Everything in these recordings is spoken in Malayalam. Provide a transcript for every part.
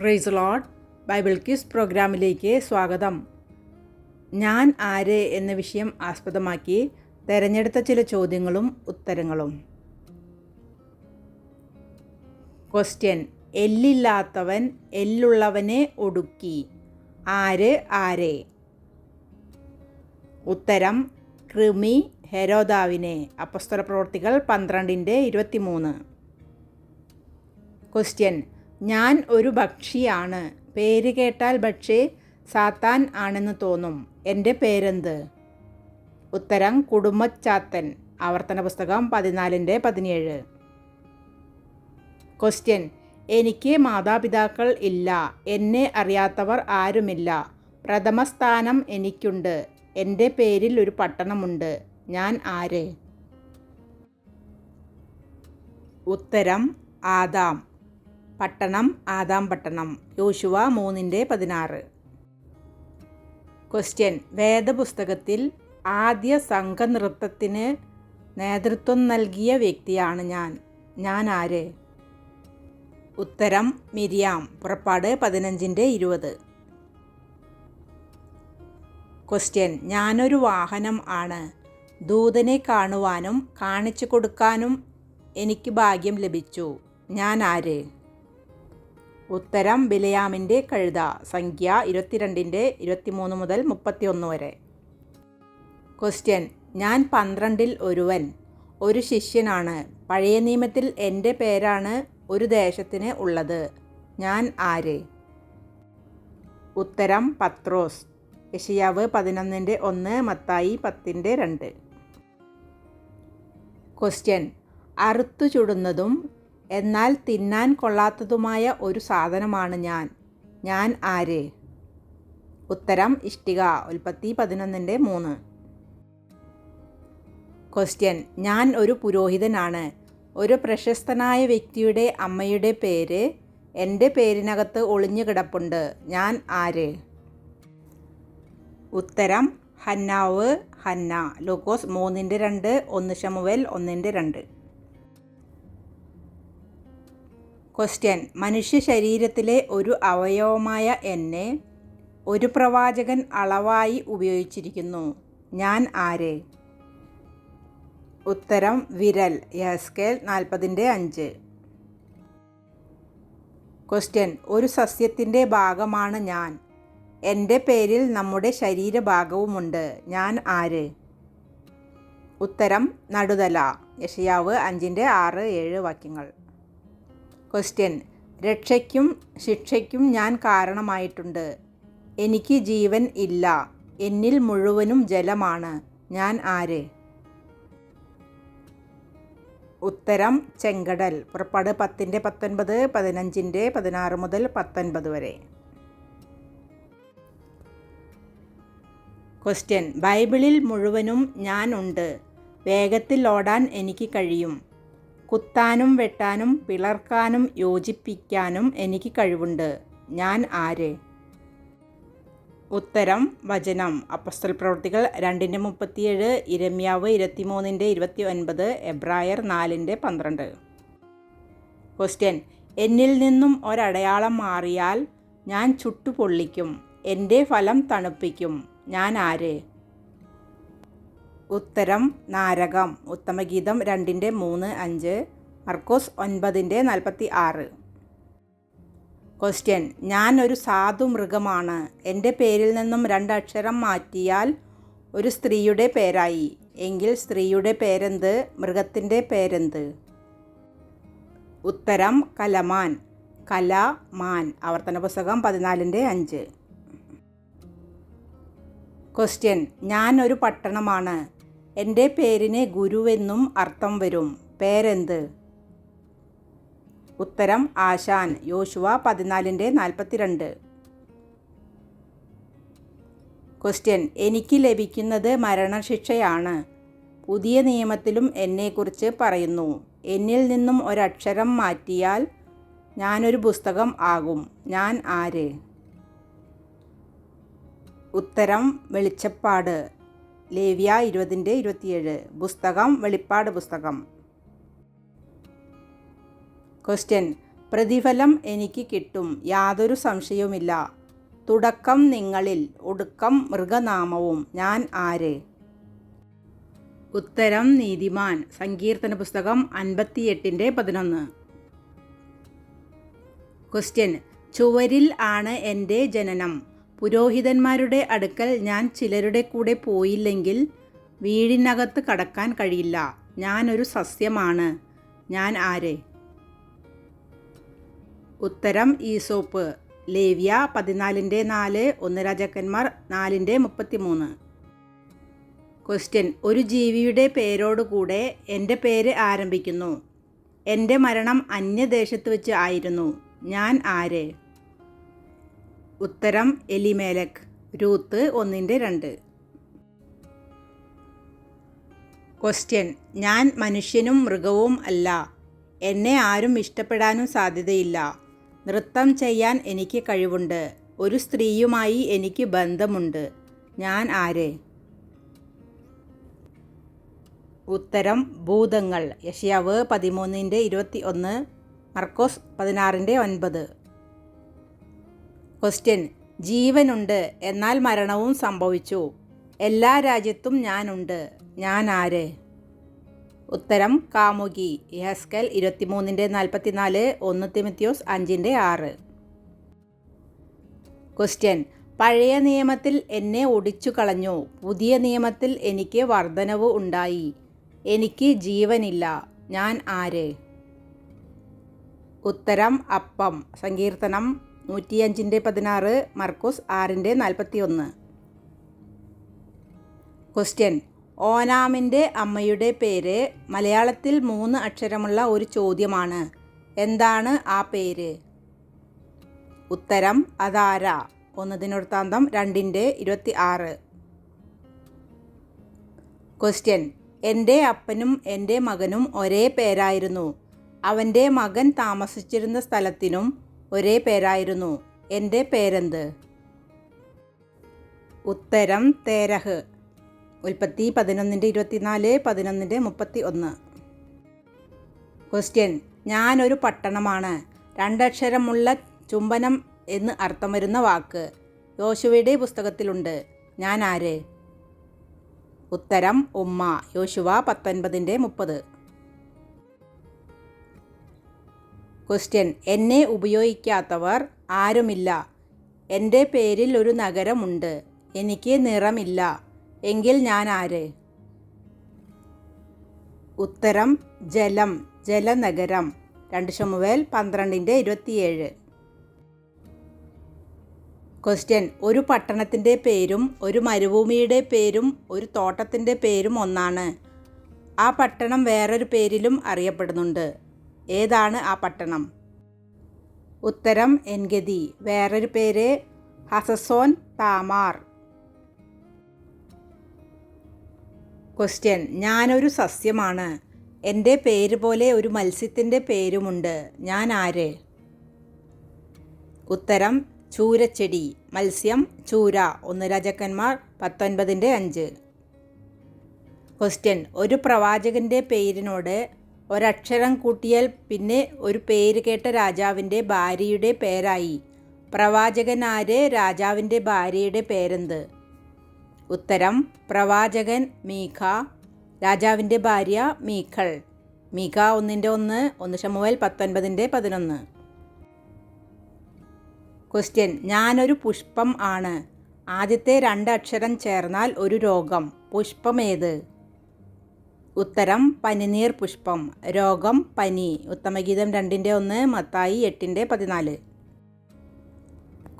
പ്രൈസ് ലോഡ് ബൈബിൾ ക്യൂസ് പ്രോഗ്രാമിലേക്ക് സ്വാഗതം. ഞാൻ ആര് എന്ന വിഷയം ആസ്പദമാക്കി തിരഞ്ഞെടുത്ത ചില ചോദ്യങ്ങളും ഉത്തരങ്ങളും. ക്വസ്റ്റ്യൻ എല്ലില്ലാത്തവൻ എല്ലുള്ളവനെ ഒടുക്കി. ആര്? ആരെ? ഉത്തരം. കൃമി ഹെരോദാവിനെ. അപ്പസ്തല പ്രവർത്തികൾ പന്ത്രണ്ടിന്റെ ഇരുപത്തിമൂന്ന്. ക്വസ്റ്റ്യൻ ഞാൻ ഒരു ഭക്ഷിയാണ് പേര് കേട്ടാൽ പക്ഷേ സാത്താൻ ആണെന്ന് തോന്നും. എന്റെ പേരെന്ത്? ഉത്തരം കുടുംബച്ചാത്തൻ. ആവർത്തന പുസ്തകം പതിനാലിന്റെ പതിനേഴ്. ക്വസ്റ്റ്യൻ എനിക്ക് മാതാപിതാക്കൾ ഇല്ല. എന്നെ അറിയാത്തവർ ആരുമില്ല. പ്രഥമസ്ഥാനം എനിക്കുണ്ട്. എന്റെ പേരിൽ ഒരു പട്ടണമുണ്ട്. ഞാൻ ആരെ? ഉത്തരം ആദാം. പട്ടണം ആദാം പട്ടണം. യോശുവ മൂന്നിന്റെ പതിനാറ്. ക്വസ്റ്റ്യൻ വേദപുസ്തകത്തിൽ ആദ്യ സംഘനൃത്തത്തിന് നേതൃത്വം നൽകിയ വ്യക്തിയാണ് ഞാൻ. ഞാൻ ആര്? ഉത്തരം മിരിയാം. പുറപ്പാട് പതിനഞ്ചിന്റെ ഇരുപത്. ക്വസ്റ്റ്യൻ ഞാനൊരു വാഹനം ആണ്. ദൂതനെ കാണുവാനും കാണിച്ചു കൊടുക്കാനും എനിക്ക് ഭാഗ്യം ലഭിച്ചു. ഞാൻ ആര്? ഉത്തരം ബിലയാമിന്റെ കഴുത സംഖ്യ ഇരുപത്തിരണ്ടിന്റെ ഇരുപത്തിമൂന്ന് മുതൽ മുപ്പത്തിയൊന്ന് വരെ. ക്വസ്റ്റ്യൻ ഞാൻ പന്ത്രണ്ടിൽ ഒരുവൻ ഒരു ശിഷ്യനാണ്. പഴയ നിയമത്തിൽ എന്റെ പേരാണ് ഒരു ദേശത്തിന് ഉള്ളത്. ഞാൻ ആര്? ഉത്തരം പത്രോസ്. യഷിയാവ് പതിനൊന്നിന്റെ ഒന്ന് മത്തായി പത്തിന്റെ രണ്ട്. ക്വസ്റ്റ്യൻ അറുത്തു ചുടുന്നതും എന്നാൽ തിന്നാൻ കൊള്ളാത്തതുമായ ഒരു സാധനമാണ് ഞാൻ. ഞാൻ ആര്? ഉത്തരം ഇഷ്ടിക ഉൽപ്പത്തി പതിനൊന്നിന്റെ മൂന്ന്. ക്വസ്റ്റ്യൻ. ഞാൻ ഒരു പുരോഹിതനാണ്. ഒരു പ്രശസ്തനായ വ്യക്തിയുടെ അമ്മയുടെ പേര് എന്റെ പേരിനകത്ത് ഒളിഞ്ഞു കിടപ്പുണ്ട്. ഞാൻ ആര്? ഉത്തരം ഹന്നാവ് ഹന്ന. ലൂക്കോസ് മൂന്നിന്റെ രണ്ട് ഒന്ന് ഷമുവേൽ ഒന്നിന്റെ രണ്ട്. ക്വസ്റ്റ്യൻ. മനുഷ്യ ശരീരത്തിലെ ഒരു അവയവമായ എന്നെ ഒരു പ്രവാചകൻ അളവായി ഉപയോഗിച്ചിരിക്കുന്നു. ഞാൻ ആര്? ഉത്തരം വിരൽ. യസ്കേൽ നാൽപ്പതിന്റെ അഞ്ച്. ക്വസ്റ്റ്യൻ. ഒരു സസ്യത്തിന്റെ ഭാഗമാണ് ഞാൻ. എന്റെ പേരിൽ നമ്മുടെ ശരീരഭാഗവുമുണ്ട്. ഞാൻ ആര്? ഉത്തരം നടുതല. യഷയാവ് അഞ്ചിന്റെ ആറ് ഏഴ് വാക്യങ്ങൾ. ക്വസ്റ്റ്യൻ രക്ഷയ്ക്കും ശിക്ഷയ്ക്കും ഞാൻ കാരണമായിട്ടുണ്ട്. എനിക്ക് ജീവൻ ഇല്ല. എന്നിൽ മുഴുവനും ജലമാണ്. ഞാൻ ആര്? ഉത്തരം ചെങ്കടൽ. പുറപ്പാട് പത്തിന്റെ പത്തൊൻപത് പതിനഞ്ചിന്റെ പതിനാറ് മുതൽ പത്തൊൻപത് വരെ. ക്വസ്റ്റ്യൻ ബൈബിളിൽ മുഴുവനും ഞാൻ ഉണ്ട്. വേഗത്തിൽ ഓടാൻ എനിക്ക് കഴിയും. കുത്താനും വെട്ടാനും പിളർക്കാനും യോജിപ്പിക്കാനും എനിക്ക് കഴിവുണ്ട്. ഞാൻ ആര്? ഉത്തരം വചനം. അപ്പസ്തൽ പ്രവൃത്തികൾ രണ്ടിന്റെ മുപ്പത്തിയേഴ് ഇരമ്യാവ് ഇരുപത്തിമൂന്നിന്റെ ഇരുപത്തി ഒൻപത് എബ്രായർ നാലിന്റെ പന്ത്രണ്ട്. ക്വസ്റ്റ്യൻ എന്നിൽ നിന്നും ഒരടയാളം മാറിയാൽ ഞാൻ ചുട്ടുപൊള്ളിക്കും എന്റെ ഫലം തണുപ്പിക്കും. ഞാൻ ആര്? ഉത്തരം നാരകം. ഉത്തമഗീതം രണ്ടിന്റെ മൂന്ന് അഞ്ച്. മർക്കോസ് ഒൻപതിന്റെ നാൽപ്പത്തി ആറ്. ക്വസ്റ്റ്യൻ ഞാൻ ഒരു സാധു മൃഗമാണ്. എന്റെ പേരിൽ നിന്നും രണ്ടക്ഷരം മാറ്റിയാൽ ഒരു സ്ത്രീയുടെ പേരായി. എങ്കിൽ സ്ത്രീയുടെ പേരെന്ത്? മൃഗത്തിന്റെ പേരെന്ത്? ഉത്തരം കലമാൻ. കല മാൻ ആവർത്തന പുസ്തകം പതിനാലിന്റെ അഞ്ച്. ക്വസ്റ്റ്യൻ ഞാൻ ഒരു പട്ടണമാണ്. എന്റെ പേരിന് ഗുരുവെന്നും അർത്ഥം വരും. പേരെന്ത്? ഉത്തരം ആശാൻ. യോശുവ പതിനാലിന്റെ നാൽപ്പത്തിരണ്ട്. ക്വസ്റ്റ്യൻ. എനിക്ക് ലഭിക്കുന്നത് മരണശിക്ഷയാണ്. പുതിയ നിയമത്തിലും എന്നെക്കുറിച്ച് പറയുന്നു. എന്നിൽ നിന്നും ഒരക്ഷരം മാറ്റിയാൽ ഞാനൊരു പുസ്തകം ആകും. ഞാൻ ആര്? ഉത്തരം. വെളിച്ചപ്പാട്. ലേവ്യ ഇരുപതിന്റെ ഇരുപത്തിയേഴ്. പുസ്തകം വെളിപ്പാട് പുസ്തകം. ക്വസ്റ്റ്യൻ പ്രതിഫലം എനിക്ക് കിട്ടും. യാതൊരു സംശയവുമില്ല. തുടക്കം നിങ്ങളിൽ ഒടുക്കം മൃഗനാമവും. ഞാൻ ആര്? ഉത്തരം നീതിമാൻ. സങ്കീർത്തന പുസ്തകം അൻപത്തിയെട്ടിന്റെ പതിനൊന്ന്. ക്വസ്റ്റ്യൻ ചുവരിൽ ആണ് എന്റെ ജനനം. പുരോഹിതന്മാരുടെ അടുക്കൽ ഞാൻ ചിലരുടെ കൂടെ പോയില്ലെങ്കിൽ വീടിനകത്ത് കടക്കാൻ കഴിയില്ല. ഞാനൊരു സസ്യമാണ്. ഞാൻ ആര്? ഉത്തരം ഈസോപ്പ്. ലേവ്യ പതിനാലിന്റെ നാല് ഒന്ന് രാജാക്കന്മാർ നാലിന്റെ മുപ്പത്തിമൂന്ന്. ക്വസ്റ്റ്യൻ. ഒരു ജീവിയുടെ പേരോടുകൂടെ എന്റെ പേര് ആരംഭിക്കുന്നു. എന്റെ മരണം അന്യദേശത്ത് വെച്ച് ആയിരുന്നു. ഞാൻ ആര്? ഉത്തരം എലിമേലക് രൂത്ത് ഒന്നിന്റെ രണ്ട്. ക്വസ്റ്റ്യൻ ഞാൻ മനുഷ്യനും മൃഗവും അല്ല. എന്നെ ആരും ഇഷ്ടപ്പെടാനും സാധ്യതയില്ല. നൃത്തം ചെയ്യാൻ എനിക്ക് കഴിവുണ്ട്. ഒരു സ്ത്രീയുമായി എനിക്ക് ബന്ധമുണ്ട്. ഞാൻ ആര്? ഉത്തരം ഭൂതങ്ങൾ. യഷ്യാവ് പതിമൂന്നിന്റെ ഇരുപത്തി ഒന്ന് മർക്കോസ് പതിനാറിന്റെ ഒൻപത്. ക്വസ്റ്റ്യൻ ജീവനുണ്ട് എന്നാൽ മരണവും സംഭവിച്ചു. എല്ലാ രാജ്യത്തും ഞാനുണ്ട്. ഞാൻ ആര് ഉത്തരം കാമുകി. യഹസ്കൽ ഇരുപത്തിമൂന്നിന്റെ നാൽപ്പത്തിനാല് ഒന്ന് തിമിത്യോസ് അഞ്ചിന്റെ ആറ്. ക്വസ്റ്റ്യൻ പഴയ നിയമത്തിൽ എന്നെ ഒടിച്ചു കളഞ്ഞു. പുതിയ നിയമത്തിൽ എനിക്ക് വർധനവ് ഉണ്ടായി. എനിക്ക് ജീവനില്ല. ഞാൻ ആര്? ഉത്തരം അപ്പം. സങ്കീർത്തനം നൂറ്റിയഞ്ചിന്റെ പതിനാറ് മർക്കോസ് ആറിന്റെ നാൽപ്പത്തി ഒന്ന് ക്വസ്റ്റ്യൻ ഓനാമിന്റെ അമ്മയുടെ പേര് മലയാളത്തിൽ മൂന്ന് അക്ഷരമുള്ള ഒരു ചോദ്യമാണ്. എന്താണ് ആ പേര്? ഉത്തരം അതാര? ഒന്നതിനൊടുത്താന്തം രണ്ടിന്റെ ഇരുപത്തി ആറ് ക്വസ്റ്റ്യൻ എന്റെ അപ്പനും എന്റെ മകനും ഒരേ പേരായിരുന്നു. അവന്റെ മകൻ താമസിച്ചിരുന്ന സ്ഥലത്തിനും ഒരേ പേരായിരുന്നു. എന്റെ പേരെന്ത്? ഉത്തരം തേരഹ്. ഉൽപ്പത്തി പതിനൊന്നിന്റെ ഇരുപത്തിനാല് പതിനൊന്നിന്റെ മുപ്പത്തി ഒന്ന് ക്വസ്റ്റ്യൻ ഞാനൊരു പട്ടണമാണ്. രണ്ടക്ഷരമുള്ള ചുംബനം എന്ന് അർത്ഥം വരുന്ന വാക്ക്. യോശുവയുടെ പുസ്തകത്തിലുണ്ട്. ഞാൻ ആര് ഉത്തരം ഉമ്മ. യോശുവ പത്തൊൻപതിന്റെ മുപ്പത്. ക്വസ്റ്റ്യൻ എന്നെ ഉപയോഗിക്കാത്തവർ ആരുമില്ല. എന്റെ പേരിൽ ഒരു നഗരമുണ്ട്. എനിക്ക് നിറമില്ല. എങ്കിൽ ഞാൻ ആര്? ഉത്തരം ജലം. ജലനഗരം. രണ്ട് ചുമവേൽ പന്ത്രണ്ടിന്റെ ഇരുപത്തിയേഴ്. ക്വസ്റ്റ്യൻ ഒരു പട്ടണത്തിന്റെ പേരും ഒരു മരുഭൂമിയുടെ പേരും ഒരു തോട്ടത്തിന്റെ പേരും ഒന്നാണ്. ആ പട്ടണം വേറൊരു പേരിലും അറിയപ്പെടുന്നുണ്ട്. ഏതാണ് ആ പട്ടണം? ഉത്തരം എൻഗതി. വേറൊരു പേര് ഹസസോൻ താമാർ. ക്വസ്റ്റ്യൻ ഞാനൊരു സസ്യമാണ്. എന്റെ പേര് പോലെ ഒരു മത്സ്യത്തിന്റെ പേരുമുണ്ട്. ഞാൻ ആര്? ഉത്തരം ചൂരച്ചെടി. മത്സ്യം ചൂര. ഒന്ന് രാജാക്കന്മാർ പത്തൊൻപതിന്റെ അഞ്ച്. ക്വസ്റ്റ്യൻ ഒരു പ്രവാചകന്റെ പേരിനോട് ഒരക്ഷരം കൂട്ടിയാൽ പിന്നെ ഒരു പേര് കേട്ട രാജാവിന്റെ ഭാര്യയുടെ പേരായി. പ്രവാചകനാര് രാജാവിന്റെ ഭാര്യയുടെ പേരെന്ത്? ഉത്തരം പ്രവാചകൻ മീഖ രാജാവിന്റെ ഭാര്യ മീഖൾ മീഖ ഒന്നിന്റെ ഒന്ന് ഒന്ന് ഷമുവൽ പത്തൊൻപതിന്റെ പതിനൊന്ന്. ക്വസ്റ്റ്യൻ ഞാനൊരു പുഷ്പം ആണ്. ആദ്യത്തെ രണ്ട് അക്ഷരം ചേർന്നാൽ ഒരു രോഗം. പുഷ്പം ഏത്? ഉത്തരം പനിനീർ പുഷ്പം രോഗം പനി. ഉത്തമഗീതം രണ്ടിന്റെ ഒന്ന് മത്തായി എട്ടിന്റെ പതിനാല്.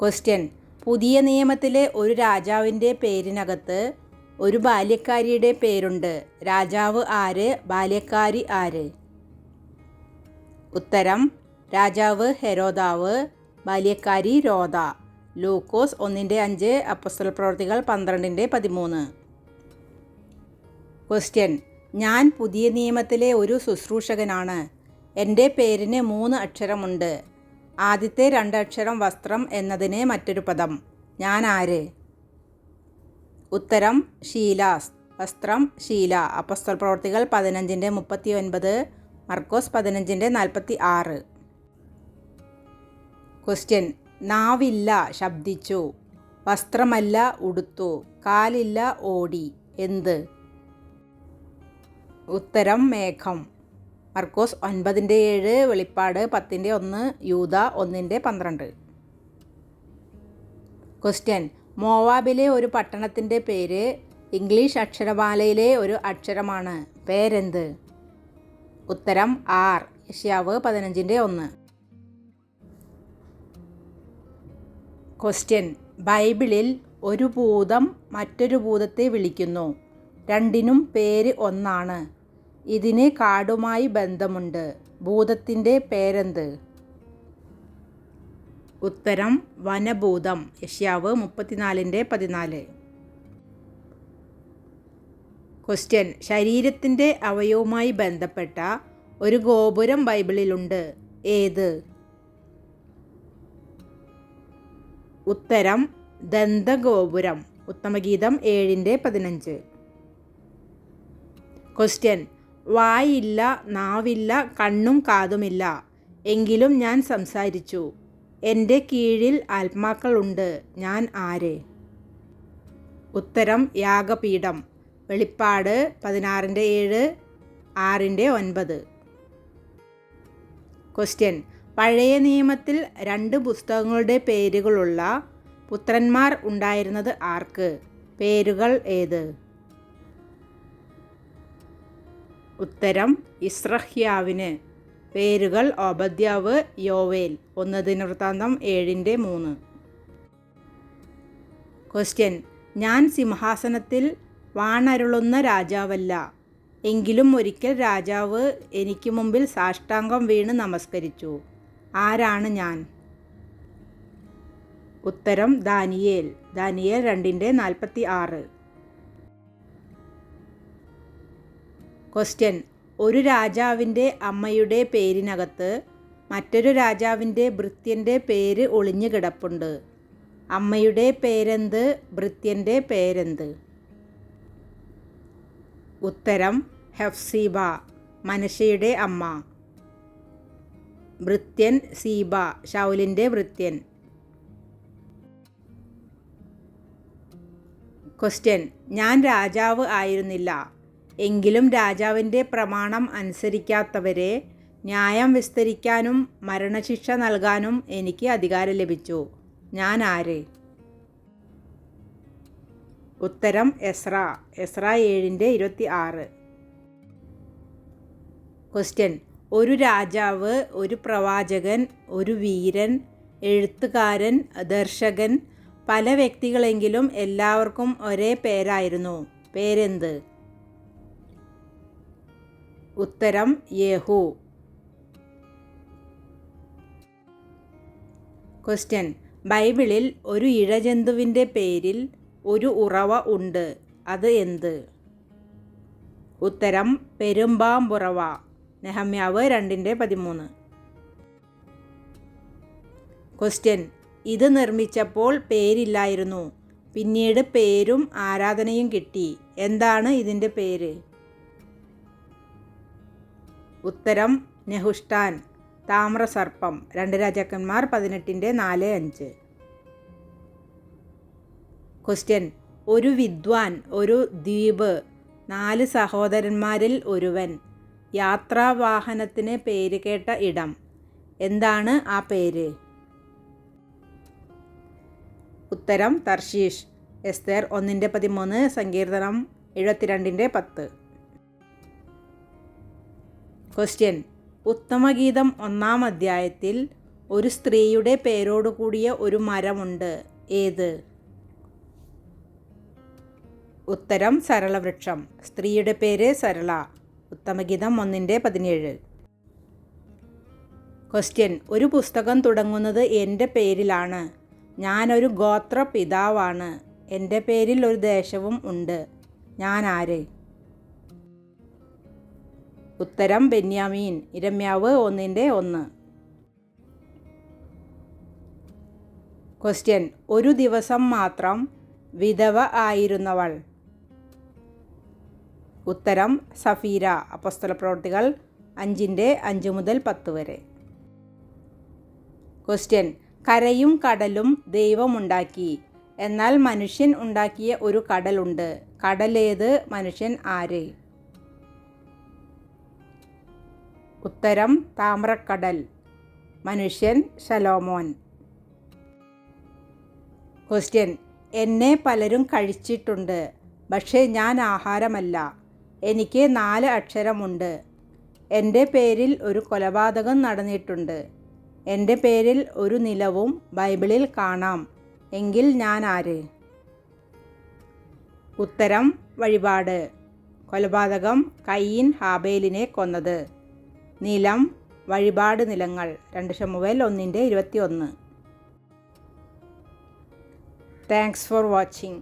ക്വസ്റ്റ്യൻ പുതിയ നിയമത്തിലെ ഒരു രാജാവിന്റെ പേരിനകത്ത് ഒരു ബാല്യക്കാരിയുടെ പേരുണ്ട്. രാജാവ് ആര്? ബാല്യക്കാരി ആര്? ഉത്തരം രാജാവ് ഹെരോദാവ് ബാല്യക്കാരി രോദ. ലൂക്കോസ് ഒന്നിന്റെ അഞ്ച് അപ്പസ്തല പ്രവർത്തികൾ പന്ത്രണ്ടിന്റെ പതിമൂന്ന്. ക്വസ്റ്റ്യൻ ഞാൻ പുതിയ നിയമത്തിലെ ഒരു ശുശ്രൂഷകനാണ്. എന്റെ പേരിന് മൂന്ന് അക്ഷരമുണ്ട്. ആദ്യത്തെ രണ്ടക്ഷരം വസ്ത്രം എന്നതിന് മറ്റൊരു പദം. ഞാൻ ആര്? ഉത്തരം ഷീലാസ് വസ്ത്രം ഷീല അപ്പസ്തൽ പ്രവർത്തികൾ പതിനഞ്ചിന്റെ മുപ്പത്തി ഒൻപത് മർക്കോസ് പതിനഞ്ചിന്റെ നാൽപ്പത്തി ആറ് ക്വസ്റ്റ്യൻ നാവില്ല ശബ്ദിച്ചു. വസ്ത്രമല്ല ഉടുത്തു. കാലില്ല ഓടി. എന്ത്? ഉത്തരം മേഘം. മർക്കോസ് ഒൻപതിന്റെ ഏഴ് വെളിപ്പാട് പത്തിന്റെ ഒന്ന് യൂത ഒന്നിന്റെ പന്ത്രണ്ട്. ക്വസ്റ്റ്യൻ. മോവാബിലെ ഒരു പട്ടണത്തിന്റെ പേര് ഇംഗ്ലീഷ് അക്ഷരമാലയിലെ ഒരു അക്ഷരമാണ്. പേരെന്ത്? ഉത്തരം ആർ. ഏഷ്യാവ് പതിനഞ്ചിന്റെ ഒന്ന്. ക്വസ്റ്റ്യൻ. ബൈബിളിൽ ഒരു ഭൂതം മറ്റൊരു ഭൂതത്തെ വിളിക്കുന്നു. രണ്ടിനും പേര് ഒന്നാണ്. ഇതിന് കാടുമായി ബന്ധമുണ്ട്. ഭൂതത്തിന്റെ പേരെന്ത്? ഉത്തരം വനഭൂതം. യഷ്യാവ് മുപ്പത്തിനാലിന്റെ പതിനാല്. ക്വസ്റ്റ്യൻ. ശരീരത്തിന്റെ അവയവുമായി ബന്ധപ്പെട്ട ഒരു ഗോപുരം ബൈബിളിലുണ്ട്. ഏത്? ഉത്തരം ദന്തഗോപുരം. ഉത്തമഗീതം ഏഴിന്റെ പതിനഞ്ച്. ക്വസ്റ്റ്യൻ. വായില്ല നാവില്ല കണ്ണും കാതുമില്ല. എങ്കിലും ഞാൻ സംസാരിച്ചു. എന്റെ കീഴിൽ ആത്മാക്കളുണ്ട്. ഞാൻ ആര്? ഉത്തരം യാഗപീഠം. വെളിപ്പാട് പതിനാറിന്റെ ഏഴ് ആറിന്റെ ഒൻപത്. ക്വസ്റ്റ്യൻ പഴയ നിയമത്തിൽ രണ്ട് പുസ്തകങ്ങളുടെ പേരുകളുള്ള പുത്രന്മാർ ഉണ്ടായിരുന്നത് ആർക്ക്? പേരുകൾ ഏത്? ഉത്തരം ഇസ്രഹ്യാവിന്. പേരുകൾ ഓബദ്യാവ് യോവേൽ. ഒന്ന് ദിനവൃത്താന്തം ഏഴിന്റെ മൂന്ന്. ക്വസ്റ്റ്യൻ ഞാൻ സിംഹാസനത്തിൽ വാണരുളുന്ന രാജാവല്ല. എങ്കിലും ഒരിക്കൽ രാജാവ് എനിക്ക് മുമ്പിൽ സാഷ്ടാംഗം വീണ് നമസ്കരിച്ചു. ആരാണ് ഞാൻ? ഉത്തരം ദാനിയേൽ. ദാനിയേൽ രണ്ടിന്റെ നാൽപ്പത്തി ആറ്. ക്വസ്റ്റ്യൻ ഒരു രാജാവിന്റെ അമ്മയുടെ പേരിനകത്ത് മറ്റൊരു രാജാവിന്റെ ഭൃത്യന്റെ പേര് ഒളിഞ്ഞു കിടപ്പുണ്ട്. അമ്മയുടെ പേരെന്ത്? ഭൃത്യന്റെ പേരെന്ത്? ഉത്തരം ഹെഫ്സീബ മനുഷ്യയുടെ അമ്മ. ഭൃത്യൻ സീബ ഷൗലിന്റെ ഭൃത്യൻ. ക്വസ്റ്റ്യൻ ഞാൻ രാജാവ് ആയിരുന്നില്ല. എങ്കിലും രാജാവിന്റെ പ്രമാണം അനുസരിക്കാത്തവരെ ന്യായം വിസ്തരിക്കാനും മരണശിക്ഷ നൽകാനും എനിക്ക് അധികാരം ലഭിച്ചു. ഞാൻ ആര്? ഉത്തരം എസ്ര. എസ്ര ഏഴിന്റെ ഇരുപത്തി ആറ് ക്വസ്റ്റ്യൻ. ഒരു രാജാവ് ഒരു പ്രവാചകൻ ഒരു വീരൻ എഴുത്തുകാരൻ ദർശകൻ പല വ്യക്തികളെങ്കിലും എല്ലാവർക്കും ഒരേ പേരായിരുന്നു. പേരെന്ത്? ഉത്തരം യേഹു. ക്വസ്റ്റ്യൻ ബൈബിളിൽ ഒരു ഇഴജന്തുവിന്റെ പേരിൽ ഒരു ഉറവ ഉണ്ട്. അത് എന്ത്? ഉത്തരം പെരുമ്പാമ്പുറവ. നെഹമ്യാവ് രണ്ടിന്റെ പതിമൂന്ന്. ക്വസ്റ്റ്യൻ ഇത് നിർമ്മിച്ചപ്പോൾ പേരില്ലായിരുന്നു. പിന്നീട് പേരും ആരാധനയും കിട്ടി. എന്താണ് ഇതിന്റെ പേര്? ഉത്തരം നെഹുഷ്ടാൻ. താമ്രസർപ്പം രണ്ട് രാജാക്കന്മാർ പതിനെട്ടിന്റെ നാല് അഞ്ച്. ക്വസ്റ്റ്യൻ ഒരു വിദ്വാൻ ഒരു ദ്വീപ് നാല് സഹോദരന്മാരിൽ ഒരുവൻ. യാത്രാവാഹനത്തിന് പേര് കേട്ട ഇടം. എന്താണ് ആ പേര്? ഉത്തരം തർഷീഷ് എസ്തേർ ഒന്നിന്റെ പതിമൂന്ന് സങ്കീർത്തനം എഴുപത്തിരണ്ടിന്റെ പത്ത്. ക്വസ്റ്റ്യൻ ഉത്തമഗീതം ഒന്നാം അധ്യായത്തിൽ ഒരു സ്ത്രീയുടെ പേരോട് കൂടിയ ഒരു മരമുണ്ട്. ഏത്? ഉത്തരം സരളവൃക്ഷം. സ്ത്രീയുടെ പേര് സരള. ഉത്തമഗീതം ഒന്നിന്റെ പതിനേഴ്. ക്വസ്റ്റ്യൻ ഒരു പുസ്തകം തുടങ്ങുന്നത് എന്റെ പേരിലാണ്. ഞാനൊരു ഗോത്ര പിതാവാണ് എന്റെ പേരിൽ ഒരു ദേശവും ഉണ്ട്. ഞാൻ ആര്? ഉത്തരം ബെന്യാമീൻ. ഇരമ്യാവ് ഒന്നിന്റെ ഒന്ന്. ക്വസ്റ്റ്യൻ ഒരു ദിവസം മാത്രം വിധവ ആയിരുന്നവൾ. ഉത്തരം സഫീര. അപ്പസ്തല പ്രവർത്തികൾ അഞ്ചിന്റെ അഞ്ച് മുതൽ പത്ത് വരെ. ക്വസ്റ്റ്യൻ കരയും കടലും ദൈവമുണ്ടാക്കി. എന്നാൽ മനുഷ്യൻ ഉണ്ടാക്കിയ ഒരു കടലുണ്ട്. കടലേത് മനുഷ്യൻ ആര്? ഉത്തരം താമ്രക്കടൽ. മനുഷ്യൻ ശലോമോൻ. ക്വസ്റ്റ്യൻ. എന്നെ പലരും കഴിച്ചിട്ടുണ്ട് പക്ഷേ ഞാൻ ആഹാരമല്ല. എനിക്ക് നാല് അക്ഷരമുണ്ട്. എന്റെ പേരിൽ ഒരു കൊലപാതകം നടന്നിട്ടുണ്ട്. എന്റെ പേരിൽ ഒരു നിലവും ബൈബിളിൽ കാണാം. എങ്കിൽ ഞാൻ ആര്? ഉത്തരം വഴിപാട്. കൊലപാതകം കയ്യൻ ഹാബേലിനെ കൊന്നത്. നിലം വഴിപാട് നിലങ്ങൾ രണ്ട് ഷമുവേൽ ഒന്നിന്റെ ഇരുപത്തി ഒന്ന് താങ്ക്സ് ഫോർ വാച്ചിങ്